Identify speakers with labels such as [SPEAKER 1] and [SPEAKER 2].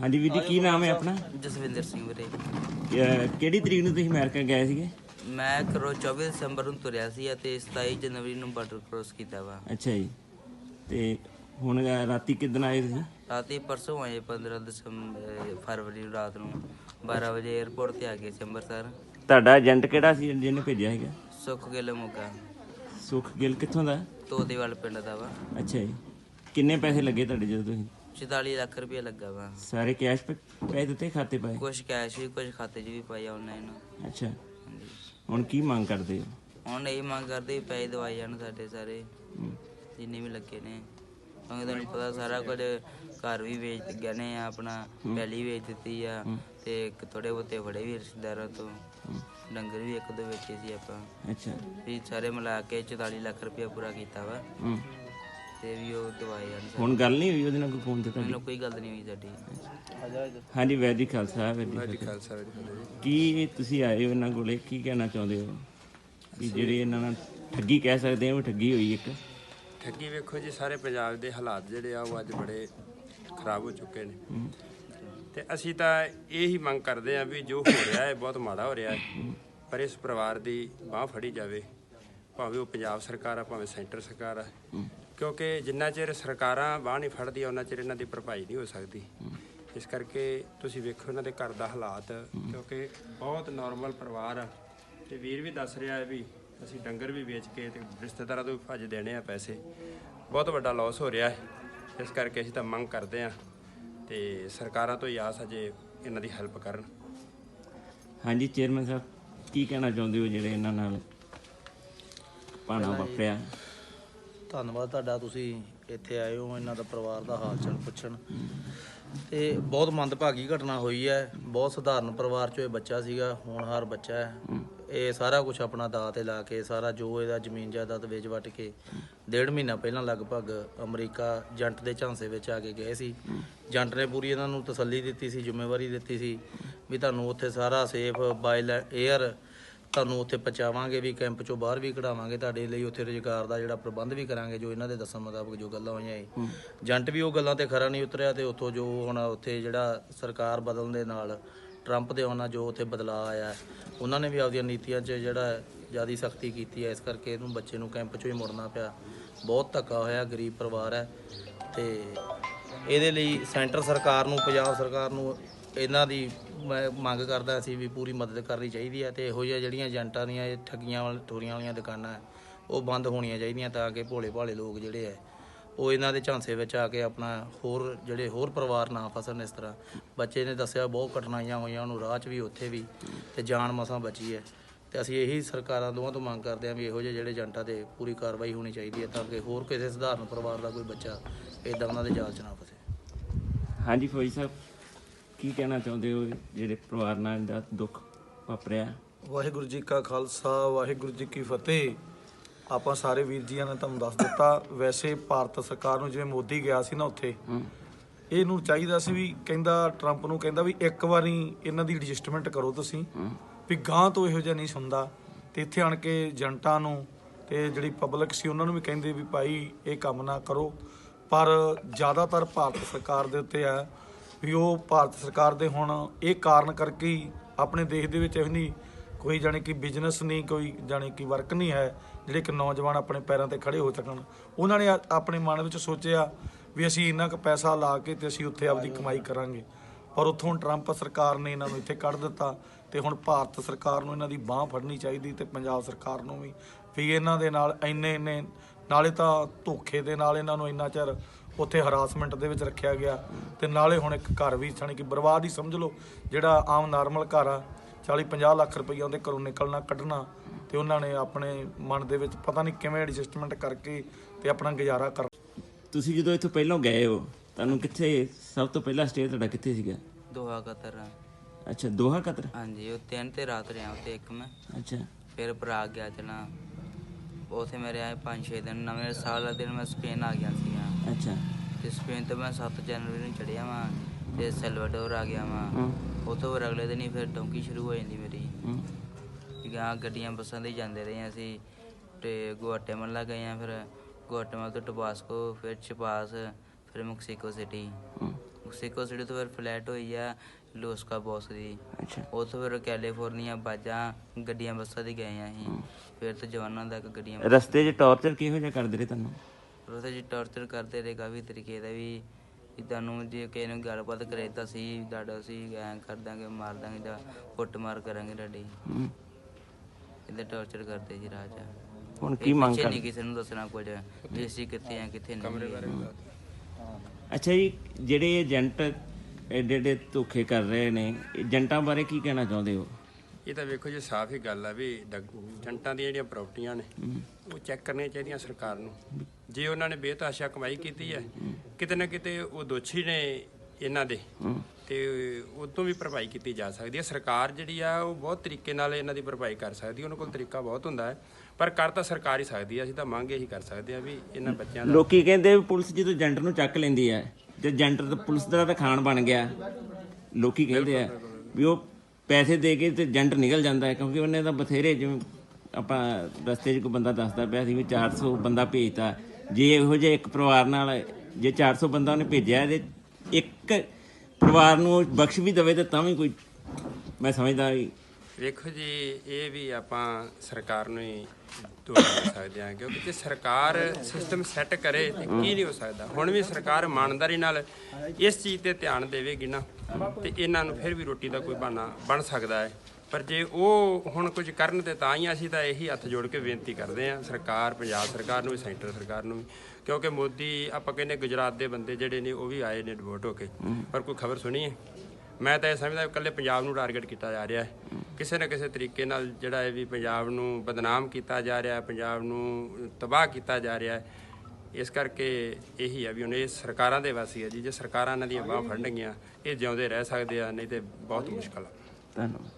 [SPEAKER 1] ਹਾਂਜੀ ਵੀਰ ਜੀ ਕੀ ਨਾਮ ਹੈ ਆਪਣਾ?
[SPEAKER 2] ਜਸਵਿੰਦਰ ਸਿੰਘ ਵੀਰੇ।
[SPEAKER 1] ਅਹ ਕਿਹੜੀ ਤਰੀਕ ਨੂੰ ਤੁਸੀਂ ਅਮਰੀਕਾ ਗਏ ਸੀਗੇ?
[SPEAKER 2] ਮੈਂ ਕਰੋ 24 ਦਸੰਬਰ ਨੂੰ ਤੁਰਿਆ ਸੀ ਅਤੇ 27 ਜਨਵਰੀ ਨੂੰ ਬਾਰਡਰ ਕ੍ਰੋਸ ਕੀਤਾ ਵਾ।
[SPEAKER 1] ਅੱਛਾ ਜੀ। ਤੇ ਹੁਣ ਅਹ ਰਾਤੀ ਕਿਦਨ ਆਏ ਤੁਸੀਂ?
[SPEAKER 2] ਰਾਤੀ ਪਰਸੋਂ ਆਏ 15 ਦਸੰਬਰ ਫਰਵਰੀ ਨੂੰ ਰਾਤ ਨੂੰ। 12 ਵਜੇ 에ਅਰਪੋਰਟ ਤੇ ਆ ਗਏ ਸੀ ਅੰਮ੍ਰਿਤਸਰ।
[SPEAKER 1] ਤੁਹਾਡਾ ਏਜੰਟ ਕਿਹੜਾ ਸੀ ਜਿਹਨੇ ਭੇਜਿਆ ਹੈਗਾ
[SPEAKER 2] ਸੁੱਖ ਗਿੱਲ ਮੋਗਾ।
[SPEAKER 1] ਸੁਖ ਗਿੱਲ ਕਿੱਥੋਂ ਦਾ?
[SPEAKER 2] ਤੋਦੇਵਾਲ ਪਿੰਡ ਦਾ ਵਾ।
[SPEAKER 1] ਅੱਛਾ ਜੀ। ਕਿੰਨੇ ਪੈਸੇ ਲੱਗੇ ਤੁਹਾਡੇ ਜਦੋਂ ਤੁਸੀਂ?
[SPEAKER 2] 44 ਲੱਖ ਰੁਪਏ ਲੱਗਾ ਵਾ।
[SPEAKER 1] ਸਾਰੇ ਕੈਸ਼ ਪੇ ਦਿੱਤੇ ਖਾਤੇ ਪਾਏ?
[SPEAKER 2] ਕੁਝ ਕੈਸ਼ ਵੀ ਕੁਝ ਖਾਤੇ 'ਚ ਵੀ ਪਾਇਆ ਆਨਲਾਈਨ
[SPEAKER 1] ਅੱਛਾ। ਹੁਣ ਕੀ ਮੰਗ ਕਰਦੇ ਹੋ?
[SPEAKER 2] ਹੁਣ ਇਹ ਮੰਗ ਕਰਦੇ ਵੀ ਪੈਸੇ ਦਵਾਈ ਜਾਣ ਸਾਡੇ ਸਾਰੇ ਜਿੰਨੇ ਵੀ ਲੱਗੇ ਨੇ। ਕਿਉਂਕਿ ਤੁਹਾਨੂੰ ਪਤਾ ਸਾਰਾ ਕੁਝ ਘਰ ਵੀ ਵੇਚ ਗਏ ਨੇ ਆ ਆਪਣਾ ਪਹਿਲੀ ਵੇਚ ਦਿੱਤੀ ਆ ਤੇ ਇੱਕ ਥੋੜੇ ਬਹੁਤੇ ਫੜੇ ਵੀ ਰਿਸ਼ਤੇਦਾਰਾਂ ਤੋਂ। ਡੰਗਰ ਵੀ ਇੱਕ ਦੋ ਵੇਚੇ ਸੀ ਆਪਾਂ।
[SPEAKER 1] ਅੱਛਾ।
[SPEAKER 2] ਵੀ ਸਾਰੇ ਮਿਲਾ ਕੇ 44 ਲੱਖ ਰੁਪਇਆ ਪੂਰਾ ਕੀਤਾ ਵਾ। ਤੇ ਵੀ ਉਹ ਦਵਾਈ ਜਾਣ
[SPEAKER 1] ਹੁਣ ਗੱਲ ਨਹੀਂ ਹੋਈ ਉਹਦੇ ਨਾਲ ਕੋਈ ਫੋਨ ਤੇ ਤੁਹਾਡੀ?
[SPEAKER 2] ਮੈਨੂੰ ਕੋਈ ਗੱਲ ਨਹੀਂ ਹੋਈ ਸਾਡੀ
[SPEAKER 1] ਹਾਂਜੀ ਵੈਦੀ ਖਾਲਸਾ ਵੈਦੀ
[SPEAKER 3] ਖਾਲਸਾ ਵਾਹਿਗੁਰੂ ਜੀ। ਕੀ
[SPEAKER 1] ਤੁਸੀਂ ਆਏ ਹੋ ਇਹਨਾਂ ਕੋਲੇ? ਕੀ ਕਹਿਣਾ ਚਾਹੁੰਦੇ ਹੋ? ਵੀ ਜਿਹੜੇ ਇਹਨਾਂ ਨਾਲ ਠੱਗੀ ਕਹਿ ਸਕਦੇ ਹੋ ਠੱਗੀ ਹੋਈ ਇੱਕ।
[SPEAKER 3] ਠੱਗੀ ਵੇਖੋ ਜੀ ਸਾਰੇ ਪੰਜਾਬ ਦੇ ਹਾਲਾਤ ਜਿਹੜੇ ਆ ਉਹ ਅੱਜ ਬੜੇ ਖਰਾਬ ਹੋ ਚੁੱਕੇ ਨੇ। ਤੇ ਅਸੀਂ ਤਾਂ ਇਹ ਹੀ ਮੰਗ ਕਰਦੇ ਆ ਵੀ ਜੋ ਹੋ ਰਿਹਾ ਹੈ ਬਹੁਤ ਮਾੜਾ ਹੋ ਰਿਹਾ ਹੈ। ਪਰ ਇਸ ਪਰਿਵਾਰ ਦੀ ਬਾਹ ਫੜੀ ਜਾਵੇ। ਭਾਵੇਂ ਉਹ ਪੰਜਾਬ ਸਰਕਾਰ ਆ ਭਾਵੇਂ ਸੈਂਟਰ ਸਰਕਾਰ ਆ। ਕਿਉਂਕਿ ਜਿੰਨਾ ਚਿਰ ਸਰਕਾਰਾਂ ਬਾਹ ਨਹੀਂ ਫੜਦੀਆਂ ਉਹਨਾਂ ਚਿਰ ਇਹਨਾਂ ਦੀ ਭਰਪਾਈ ਨਹੀਂ ਹੋ ਸਕਦੀ। ਇਸ ਕਰਕੇ ਤੁਸੀਂ ਵੇਖੋ ਇਹਨਾਂ ਦੇ ਘਰ ਦਾ ਹਾਲਾਤ ਕਿਉਂਕਿ ਬਹੁਤ ਨਾਰਮਲ ਪਰਿਵਾਰ ਆ। ਤੇ ਵੀਰ ਵੀ ਦੱਸ ਰਿਹਾ ਹੈ ਵੀ ਅਸੀਂ ਡੰਗਰ ਵੀ ਵੇਚ ਕੇ ਤੇ ਰਿਸ਼ਤੇਦਾਰਾਂ ਤੋਂ ਵੀ ਭੱਜ ਦੇਣੇ ਆ ਪੈਸੇ। ਬਹੁਤ ਵੱਡਾ ਲਾਸ ਹੋ ਰਿਹਾ ਹੈ। ਇਸ ਕਰਕੇ ਅਸੀਂ ਤਾਂ ਮੰਗ ਕਰਦੇ ਆ ਤੇ ਸਰਕਾਰਾਂ ਤੋਂ ਹੀ ਆਸ ਅਜੇ ਇਹਨਾਂ ਦੀ ਹੈਲਪ ਕਰਨ।
[SPEAKER 1] ਹਾਂਜੀ ਚੇਅਰਮੈਨ ਸਾਹਿਬ ਕੀ ਕਹਿਣਾ ਚਾਹੁੰਦੇ ਹੋ ਜਿਹੜੇ ਇਹਨਾਂ ਨਾਲ ਪਾਣਾ ਵਾਪਰਿਆ?
[SPEAKER 4] ਧੰਨਵਾਦ ਤੁਹਾਡਾ ਤੁਸੀਂ ਇੱਥੇ ਆਏ ਹੋ ਇਹਨਾਂ ਦਾ ਪਰਿਵਾਰ ਦਾ ਹਾਲ ਚਾਲ ਪੁੱਛਣ। ਤੇ ਬਹੁਤ ਮੰਦਭਾਗੀ ਘਟਨਾ ਹੋਈ ਹੈ ਬਹੁਤ ਸਧਾਰਨ ਪਰਿਵਾਰ ਚੋਂ ਇਹ ਬੱਚਾ ਸੀਗਾ ਹੋਣਹਾਰ ਬੱਚਾ ਹੈ। ਇਹ ਸਾਰਾ ਕੁਝ ਆਪਣਾ ਦਾਅ ਤੇ ਲਾ ਕੇ ਸਾਰਾ ਜੋ ਇਹਦਾ ਜ਼ਮੀਨ ਜਾਇਦਾਦ ਵੇਚ ਵਟ ਕੇ ਡੇਢ ਮਹੀਨਾ ਪਹਿਲਾਂ ਲਗਭਗ ਅਮਰੀਕਾ ਜੰਟ ਦੇ ਝਾਂਸੇ ਵਿੱਚ ਆ ਕੇ ਗਏ ਸੀ। ਜੰਟ ਨੇ ਪੂਰੀ ਇਹਨਾਂ ਨੂੰ ਤਸੱਲੀ ਦਿੱਤੀ ਸੀ ਜ਼ਿੰਮੇਵਾਰੀ ਦਿੱਤੀ ਸੀ ਵੀ ਤੁਹਾਨੂੰ ਉੱਥੇ ਸਾਰਾ ਸੇਫ ਬਾਈ 에ਅਰ ਤੁਹਾਨੂੰ ਉੱਥੇ ਪਹੁੰਚਾਵਾਂਗੇ ਵੀ ਕੈਂਪ ਚੋਂ ਬਾਹਰ ਵੀ ਕਢਾਵਾਂਗੇ ਤੁਹਾਡੇ ਲਈ ਉੱਥੇ ਰੁਜ਼ਗਾਰ ਦਾ ਜਿਹੜਾ ਪ੍ਰਬੰਧ ਵੀ ਕਰਾਂਗੇ ਜੋ ਇਹਨਾਂ ਦੇ ਦੱਸਣ ਮੁਤਾਬਕ ਜੋ ਗੱਲਾਂ ਹੋਈਆਂ ਏ ਜੰਟ ਵੀ ਉਹ ਗੱਲਾਂ ਤੇ ਖਰਾ ਨਹੀਂ ਉਤਰਿਆ ਤੇ ਉੱਥੋਂ ਜੋ ਹੁਣ ਉੱਥੇ ਜਿਹੜਾ ਸਰਕਾਰ ਬਦਲਣ ਦੇ ਨਾਲ ਟਰੰਪ ਦੇ ਆਉਣਾ ਜੋ ਉੱਥੇ ਬਦਲਾਅ ਆਇਆ ਉਹਨਾਂ ਨੇ ਵੀ ਆਪਦੀਆਂ ਨੀਤੀਆਂ 'ਚ ਜਿਹੜਾ ਜਿਆਦੀ ਸਖਤੀ ਕੀਤੀ ਹੈ ਇਸ ਕਰਕੇ ਇਹਨੂੰ ਬੱਚੇ ਨੂੰ ਕੈਂਪ 'ਚੋਂ ਹੀ ਮੁੜਨਾ ਪਿਆ। ਬਹੁਤ ਧੱਕਾ ਹੋਇਆ ਗਰੀਬ ਪਰਿਵਾਰ ਹੈ ਤੇ ਇਹਦੇ ਲਈ ਸੈਂਟਰ ਸਰਕਾਰ ਨੂੰ ਪੰਜਾਬ ਸਰਕਾਰ ਨੂੰ ਇਹਨਾਂ ਦੀ ਮੈਂ ਮੰਗ ਕਰਦਾ ਸੀ ਵੀ ਪੂਰੀ ਮਦਦ ਕਰਨੀ ਚਾਹੀਦੀ ਹੈ ਤੇ ਇਹੋ ਜਿਹੀਆਂ ਜਿਹੜੀਆਂ ਏਜੰਟਾਂ ਦੀਆਂ ਇਹ ਠੱਗੀਆਂ ਵਾਲ, ਠੋਰੀਆਂ ਵਾਲੀਆਂ ਦੁਕਾਨਾਂ ਹੈ, ਉਹ ਬੰਦ ਹੋਣੀਆਂ ਚਾਹੀਦੀਆਂ ਤਾਂ ਕਿ ਭੋਲੇ ਭਾਲੇ ਲੋਕ ਜਿਹੜੇ ਹੈ, ਉਹ ਇਹਨਾਂ ਦੇ ਝਾਂਸੇ ਵਿੱਚ ਆ ਕੇ ਆਪਣਾ ਹੋਰ ਜਿਹੜੇ ਹੋਰ ਪਰਿਵਾਰ ਨਾ ਫਸਣ ਇਸ ਤਰ੍ਹਾਂ। ਬੱਚੇ ਨੇ ਦੱਸਿਆ ਬਹੁਤ ਕਠਿਨਾਈਆਂ ਹੋਈਆਂ, ਉਹਨੂੰ ਰਾਹ 'ਚ ਵੀ, ਉੱਥੇ ਵੀ ਤੇ ਜਾਨ ਮਸਾਂ ਬਚੀ ਹੈ। ਤੇ ਅਸੀਂ ਇਹੀ ਸਰਕਾਰਾਂ ਦੋਵਾਂ ਤੋਂ ਮੰਗ ਕਰਦੇ ਹਾਂ ਵੀ ਇਹੋ ਜਿਹੇ ਜਿਹੜੇ ਏਜੰਟਾਂ ਤੇ ਪੂਰੀ ਕਾਰਵਾਈ ਹੋਣੀ ਚਾਹੀਦੀ ਹੈ ਤਾਂ ਕਿ ਹੋਰ ਕਿਸੇ ਸਧਾਰਨ ਪਰਿਵਾਰ ਦਾ ਕੋਈ ਬੱਚਾ ਇਦਾਂ ਉਹਨਾਂ ਦੇ ਜਾਲ 'ਚ ਨਾ ਫਸੇ।
[SPEAKER 1] ਹਾਂਜੀ, ਫੌਜੀ ਸਾਹਿਬ। ਕੀ ਕਹਿਣਾ ਚਾਹੁੰਦੇ ਹੋ ਜਿਹੜੇ ਪਰਿਵਾਰ ਨਾਲ ਦਾ ਦੁੱਖ ਵਾਪਰਿਆ?
[SPEAKER 5] ਵਾਹਿਗੁਰੂ ਜੀ ਕਾ ਖਾਲਸਾ ਵਾਹਿਗੁਰੂ ਜੀ ਕੀ ਫਤਿਹ। ਆਪਾਂ ਸਾਰੇ ਵੀਰ ਜੀਆਂ ਨੇ ਤੁਹਾਨੂੰ ਦੱਸ ਦਿੱਤਾ ਵੈਸੇ ਭਾਰਤ ਸਰਕਾਰ ਨੂੰ ਜਿਵੇਂ ਮੋਦੀ ਗਿਆ ਸੀ ਨਾ ਉੱਥੇ ਇਹਨੂੰ ਚਾਹੀਦਾ ਸੀ ਵੀ ਕਹਿੰਦਾ ਟਰੰਪ ਨੂੰ ਕਹਿੰਦਾ ਵੀ ਇੱਕ ਵਾਰੀ ਇਹਨਾਂ ਦੀ ਐਡਜਸਟਮੈਂਟ ਕਰੋ ਤੁਸੀਂ ਵੀ ਗਾਂ ਤੋਂ ਇਹੋ ਜਿਹਾ ਨਹੀਂ ਸੁਣਦਾ। ਤੇ ਇੱਥੇ ਆਣ ਕੇ ਏਜੰਟਾਂ ਨੂੰ ਤੇ ਜਿਹੜੀ ਪਬਲਿਕ ਸੀ ਉਹਨਾਂ ਨੂੰ ਵੀ ਕਹਿੰਦੇ ਵੀ ਭਾਈ ਇਹ ਕੰਮ ਨਾ ਕਰੋ। ਪਰ ਜ਼ਿਆਦਾਤਰ ਭਾਰਤ ਸਰਕਾਰ ਦੇ ਉੱਤੇ ਆ ਵੀ ਉਹ ਭਾਰਤ ਸਰਕਾਰ ਦੇ ਹੁਣ ਇਹ ਕਾਰਨ ਕਰਕੇ ਹੀ ਆਪਣੇ ਦੇਸ਼ ਦੇ ਵਿੱਚ ਇਹੋ ਨਹੀਂ ਕੋਈ ਜਾਣੀ ਕਿ ਬਿਜ਼ਨਸ ਨਹੀਂ, ਕੋਈ ਜਾਣੀ ਕਿ ਵਰਕ ਨਹੀਂ ਹੈ, ਜਿਹੜੇ ਕਿ ਨੌਜਵਾਨ ਆਪਣੇ ਪੈਰਾਂ ਤੇ ਖੜੇ ਹੋ ਸਕਣ। ਉਹਨਾਂ ਨੇ ਆਪਣੇ ਮਨ ਵਿੱਚ ਸੋਚਿਆ ਵੀ ਅਸੀਂ ਇੰਨਾ ਕੁ ਪੈਸਾ ਲਾ ਕੇ ਤੇ ਅਸੀਂ ਉੱਥੇ ਆਪਦੀ ਕਮਾਈ ਕਰਾਂਗੇ। ਪਰ ਉੱਥੋਂ ਟਰੰਪ ਸਰਕਾਰ ਨੇ ਇਹਨਾਂ ਨੂੰ ਇੱਥੇ ਕੱਢ ਦਿੱਤਾ ਤੇ ਹੁਣ ਭਾਰਤ ਸਰਕਾਰ ਨੂੰ ਇਹਨਾਂ ਦੀ ਬਾਹ ਫੜਨੀ ਚਾਹੀਦੀ ਤੇ ਪੰਜਾਬ ਸਰਕਾਰ ਨੂੰ ਵੀ ਵੀ ਇਹਨਾਂ ਦੇ ਨਾਲ ਇੰਨੇ ਇੰਨੇ ਨਾਲੇ ਤਾਂ ਧੋਖੇ ਦੇ ਨਾਲ ਇਹਨਾਂ ਨੂੰ ਇੰਨਾ ਚਿਰ ਉੱਥੇ ਹਰਾਸਮੈਂਟ ਦੇ ਵਿੱਚ ਰੱਖਿਆ ਗਿਆ ਤੇ ਨਾਲੇ ਹੁਣ ਇੱਕ ਘਰ ਵੀ ਛਣ ਕਿ ਬਰਬਾਦ ਹੀ ਸਮਝ ਲਓ ਜਿਹੜਾ ਆਮ ਨਾਰਮਲ ਘਰ ਆ 40 50 ਲੱਖ ਰੁਪਈਆ ਉਹਦੇ ਘਰੋਂ ਨਿਕਲਣਾ ਕੱਢਣਾ ਤੇ ਉਹਨਾਂ ਨੇ ਆਪਣੇ ਮਨ ਦੇ ਵਿੱਚ ਪਤਾ ਨਹੀਂ ਕਿਵੇਂ ਐਡਜਸਟਮੈਂਟ ਕਰਕੇ ਤੇ ਆਪਣਾ ਗੁਜ਼ਾਰਾ ਕਰ
[SPEAKER 1] ਤੁਸੀਂ ਜਦੋਂ ਇੱਥੋਂ ਪਹਿਲਾਂ ਗਏ ਹੋ ਤੁਹਾਨੂੰ ਕਿੱਥੇ ਸਭ ਤੋਂ ਪਹਿਲਾ ਸਟੇ ਤੁਹਾਡਾ ਕਿੱਥੇ ਸੀਗਾ?
[SPEAKER 2] ਦੋਹਾ ਕਤਰ
[SPEAKER 1] ਅੱਛਾ ਦੋਹਾ ਕਤਰ?
[SPEAKER 2] ਹਾਂਜੀ ਉਹ ਤਿੰਨ ਤੇ ਰਾਤ ਰਿਹਾ ਉੱਥੇ ਇੱਕ ਮੈਂ।
[SPEAKER 1] ਅੱਛਾ।
[SPEAKER 2] ਫਿਰ ਪ੍ਰਾਗ ਗਿਆ ਚਲਾ ਉਥੇ ਮੈਂ ਰਿਹਾ 5-6 ਦਿਨ ਨਵੇਂ ਸਾਲ ਵਾਲੇ ਦਿਨ ਮੈਂ ਸਪੇਨ ਆ ਗਿਆ ਸੀਗਾ।
[SPEAKER 1] ਅੱਛਾ।
[SPEAKER 2] ਤੇ ਸਪੇਨ ਤੋਂ ਮੈਂ 7 ਜਨਵਰੀ ਨੂੰ ਚੜਿਆ ਵਾਂ ਤੇ ਸੈਲਵਾਡੋਰ ਆ ਗਿਆ ਵਾਂ।
[SPEAKER 1] ਹਾਂ।
[SPEAKER 2] ਉਥੋਂ ਫਿਰ ਅਗਲੇ ਦਿਨ ਹੀ ਫਿਰ ਡੌਂਕੀ ਸ਼ੁਰੂ ਹੋ ਜਾਂਦੀ ਮੇਰੀ।
[SPEAKER 1] ਹਮ,
[SPEAKER 2] ਗਾਂ ਗੱਡੀਆਂ ਬੱਸਾਂ ਤੇ ਹੀ ਜਾਂਦੇ ਰਹੇ ਹਾਂ ਅਸੀਂ ਤੇ ਗੁਆਟੇਮਾਲਾ ਗਏ ਆ ਫਿਰ। ਗੁਆਟੇਮਾਲਾ ਤੋਂ ਟਬਾਸਕੋ ਫਿਰ ਚਪਾਸ ਫਿਰ ਮੈਕਸੀਕੋ ਸਿਟੀ।
[SPEAKER 1] ਹਮ,
[SPEAKER 2] ਸਿੱਕੋ ਸਿਟੀ ਤੋਂ ਫਿਰ ਫਲੈਟ ਹੋਈ ਆ ਲੋਸਕਾ ਬੌਸ ਦੀ।
[SPEAKER 1] ਅੱਛਾ।
[SPEAKER 2] ਉੱਥੋਂ ਫਿਰ ਕੈਲੀਫੋਰਨੀਆ ਬਾਜਾਂ ਗੱਡੀਆਂ ਬੱਸਾਂ ਦੀ ਗਏ ਆ ਅਸੀਂ। ਫਿਰ ਤੋਂ ਜਵਾਨਾਂ ਤੱਕ ਗੱਡੀਆਂ
[SPEAKER 1] ਰਸਤੇ 'ਚ ਟੌਰਚਰ ਕਿਹੋ ਜਿਹਾ ਕਰਦੇ ਰਹੇ ਤੁਹਾਨੂੰ?
[SPEAKER 2] ਉੱਥੇ ਜੀ ਟੌਰਚਰ ਕਰਦੇ ਰਹੇ ਕਾਫੀ ਤਰੀਕੇ ਦਾ ਵੀ ਇਦਾਂ ਨੂੰ ਜੇ ਕਿਸੇ ਨੂੰ ਗੱਲਬਾਤ ਕਰੇ ਤਾਂ ਸੀ ਡਾਡਾ ਸੀ ਐਂ ਕਰ ਦਾਂਗੇ ਮਾਰ ਦਾਂਗੇ ਜਾਂ ਕੁੱਟ ਮਾਰ ਕਰਾਂਗੇ ਤੁਹਾਡੀ।
[SPEAKER 1] ਹੂੰ।
[SPEAKER 2] ਇਦਾਂ ਟੌਰਚਰ ਕਰਦੇ ਜੀ ਰਾਜ
[SPEAKER 1] ਹੁਣ ਕੀ ਮੰਗ
[SPEAKER 2] ਪਿੱਛੇ
[SPEAKER 1] ਕਰ
[SPEAKER 2] ਨਹੀਂ ਕਿਸੇ ਨੂੰ ਦੱਸਣਾ ਕੁਝ ਵੀ ਅਸੀਂ ਕਿੱਥੇ ਆ ਕਿੱਥੇ ਨਹੀਂ
[SPEAKER 1] ਅੱਛਾ ਜੀ ਜਿਹੜੇ ਏਜੰਟ ਏਡੇ ਏਡੇ ਧੋਖੇ ਕਰ ਰਹੇ ਨੇ ਏਜੰਟਾਂ ਬਾਰੇ ਕੀ ਕਹਿਣਾ ਚਾਹੁੰਦੇ ਹੋ?
[SPEAKER 3] ਇਹ ਤਾਂ ਵੇਖੋ ਜੀ, ਸਾਫ਼ ਹੀ ਗੱਲ ਆ ਵੀ ਡਗ- ਏਜੰਟਾਂ ਦੀਆਂ ਜਿਹੜੀਆਂ ਪ੍ਰਾਪਰਟੀਆਂ ਨੇ, ਉਹ ਚੈੱਕ ਕਰਨੀਆਂ ਚਾਹੀਦੀਆਂ ਸਰਕਾਰ ਨੂੰ। ਜੇ ਉਹਨਾਂ ਨੇ ਬੇਤਹਾਸ਼ਾ ਕਮਾਈ ਕੀਤੀ ਹੈ ਕਿਤੇ ਨਾ ਕਿਤੇ ਉਹ ਦੋਸ਼ੀ ਨੇ ਇਹਨਾਂ ਦੇ, ਤੇ ਉਹ ਤੋਂ ਵੀ ਭਰਪਾਈ ਕੀਤੀ ਜਾ ਸਕਦੀ ਹੈ ਸਰਕਾਰ ਜਿਹੜੀ ਆ, ਉਹ ਬਹੁਤ ਤਰੀਕੇ ਨਾਲ ਇਹਨਾਂ ਦੀ ਭਰਪਾਈ ਕਰ ਸਕਦੀ ਉਹਨਾਂ ਕੋਲ ਤਰੀਕਾ ਬਹੁਤ ਹੁੰਦਾ ਹੈ, ਪਰ ਕਰ ਤਾਂ ਸਰਕਾਰ ਹੀ ਸਕਦੀ ਹੈ ਅਸੀਂ ਤਾਂ ਮੰਗ ਇਹੀ ਕਰ ਸਕਦੇ ਹਾਂ ਵੀ ਇਹਨਾਂ ਬੱਚਿਆਂ ਦਾ
[SPEAKER 1] ਲੋਕੀ ਕਹਿੰਦੇ ਵੀ ਪੁਲਿਸ ਜਦੋਂ ਏਜੰਟ ਨੂੰ ਚੱਕ ਲੈਂਦੀ ਹੈ ਜੇ ਏਜੰਟ ਤਾਂ ਪੁਲਿਸ ਦਾ ਤਾਂ ਖਾਣ ਬਣ ਗਿਆ। ਲੋਕੀ ਕਹਿੰਦੇ ਆ ਵੀ ਉਹ ਪੈਸੇ ਦੇ ਕੇ ਤੇ ਏਜੰਟ ਨਿਕਲ ਜਾਂਦਾ ਹੈ, ਕਿਉਂਕਿ ਉਹਨੇ ਤਾਂ ਬਥੇਰੇ ਜਿਵੇਂ ਆਪਾਂ ਰਸਤੇ 'ਚ ਕੋਈ ਬੰਦਾ ਦੱਸਦਾ ਪਿਆ ਸੀ ਵੀ 400 ਬੰਦਾ ਭੇਜਤਾ। ਜੇ ਇਹੋ ਜਿਹੇ ਇੱਕ ਪਰਿਵਾਰ ਨਾਲ, ਜੇ 400 ਬੰਦਾ ਉਹਨੇ ਭੇਜਿਆ ਤੇ ਇੱਕ ਪਰਿਵਾਰ ਨੂੰ ਉਹ ਬਖਸ਼ ਵੀ ਦਵੇ ਤੇ ਤਾਂ ਵੀ ਕੋਈ, ਮੈਂ ਸਮਝਦਾ ਵੀ
[SPEAKER 3] ਵੇਖੋ ਜੀ, ਇਹ ਵੀ ਆਪਾਂ ਸਰਕਾਰ ਨੂੰ ਹੀ ਦੋਸ਼ ਸਕਦੇ ਹਾਂ, ਕਿਉਂਕਿ ਜੇ ਸਰਕਾਰ ਸਿਸਟਮ ਸੈੱਟ ਕਰੇ ਤੇ ਕੀ ਨਹੀਂ ਹੋ ਸਕਦਾ। ਹੁਣ ਵੀ ਸਰਕਾਰ ਇਮਾਨਦਾਰੀ ਨਾਲ ਇਸ ਚੀਜ਼ ਤੇ ਧਿਆਨ ਦੇਵੇਗੀ ਨਾ, ਤੇ ਇਹਨਾਂ ਨੂੰ ਫਿਰ ਵੀ ਰੋਟੀ ਦਾ ਕੋਈ ਬਹਾਨਾ ਬਣ ਸਕਦਾ ਹੈ। ਪਰ ਜੇ ਉਹ ਹੁਣ ਕੁਝ ਕਰਨ ਤੇ ਤਾਂ ਹੀ ਅਸੀਂ ਤਾਂ ਇਹੀ ਹੱਥ ਜੋੜ ਕੇ ਬੇਨਤੀ ਕਰਦੇ ਹਾਂ, ਸਰਕਾਰ, ਪੰਜਾਬ ਸਰਕਾਰ ਨੂੰ ਵੀ, ਸੈਂਟਰ ਸਰਕਾਰ ਨੂੰ ਵੀ, ਕਿਉਂਕਿ ਮੋਦੀ, ਆਪਾਂ ਕਹਿੰਦੇ ਗੁਜਰਾਤ ਦੇ ਬੰਦੇ ਜਿਹੜੇ ਨੇ ਉਹ ਵੀ ਆਏ ਨੇ ਡਿਵੋਟ ਹੋ ਕੇ, ਪਰ ਕੋਈ ਖਬਰ ਸੁਣੀ ਹੈ? ਮੈਂ ਤਾਂ ਇਹ ਸਮਝਦਾ ਇਕੱਲੇ ਪੰਜਾਬ ਨੂੰ ਟਾਰਗੇਟ ਕੀਤਾ ਜਾ ਰਿਹਾ ਹੈ। ਕਿਸੇ ਨਾ ਕਿਸੇ ਤਰੀਕੇ ਨਾਲ ਜਿਹੜਾ ਹੈ ਵੀ ਪੰਜਾਬ ਨੂੰ ਬਦਨਾਮ ਕੀਤਾ ਜਾ ਰਿਹਾ ਹੈ ਪੰਜਾਬ ਨੂੰ ਤਬਾਹ ਕੀਤਾ ਜਾ ਰਿਹਾ ਹੈ ਇਸ ਕਰਕੇ ਇਹੀ ਹੈ ਵੀ ਹੁਣ ਇਹ ਸਰਕਾਰਾਂ ਦੇ ਵਾਸੀ ਹੈ ਜੀ ਜੇ ਸਰਕਾਰਾਂ ਇਹਨਾਂ ਦੀਆਂ ਬਾਹ ਫੜਨਗੀਆਂ ਇਹ ਜਿਉਂਦੇ ਰਹਿ ਸਕਦੇ ਆ ਨਹੀਂ ਤੇ ਬਹੁਤ ਮੁਸ਼ਕਲ ਆ।
[SPEAKER 1] ਧੰਨਵਾਦ।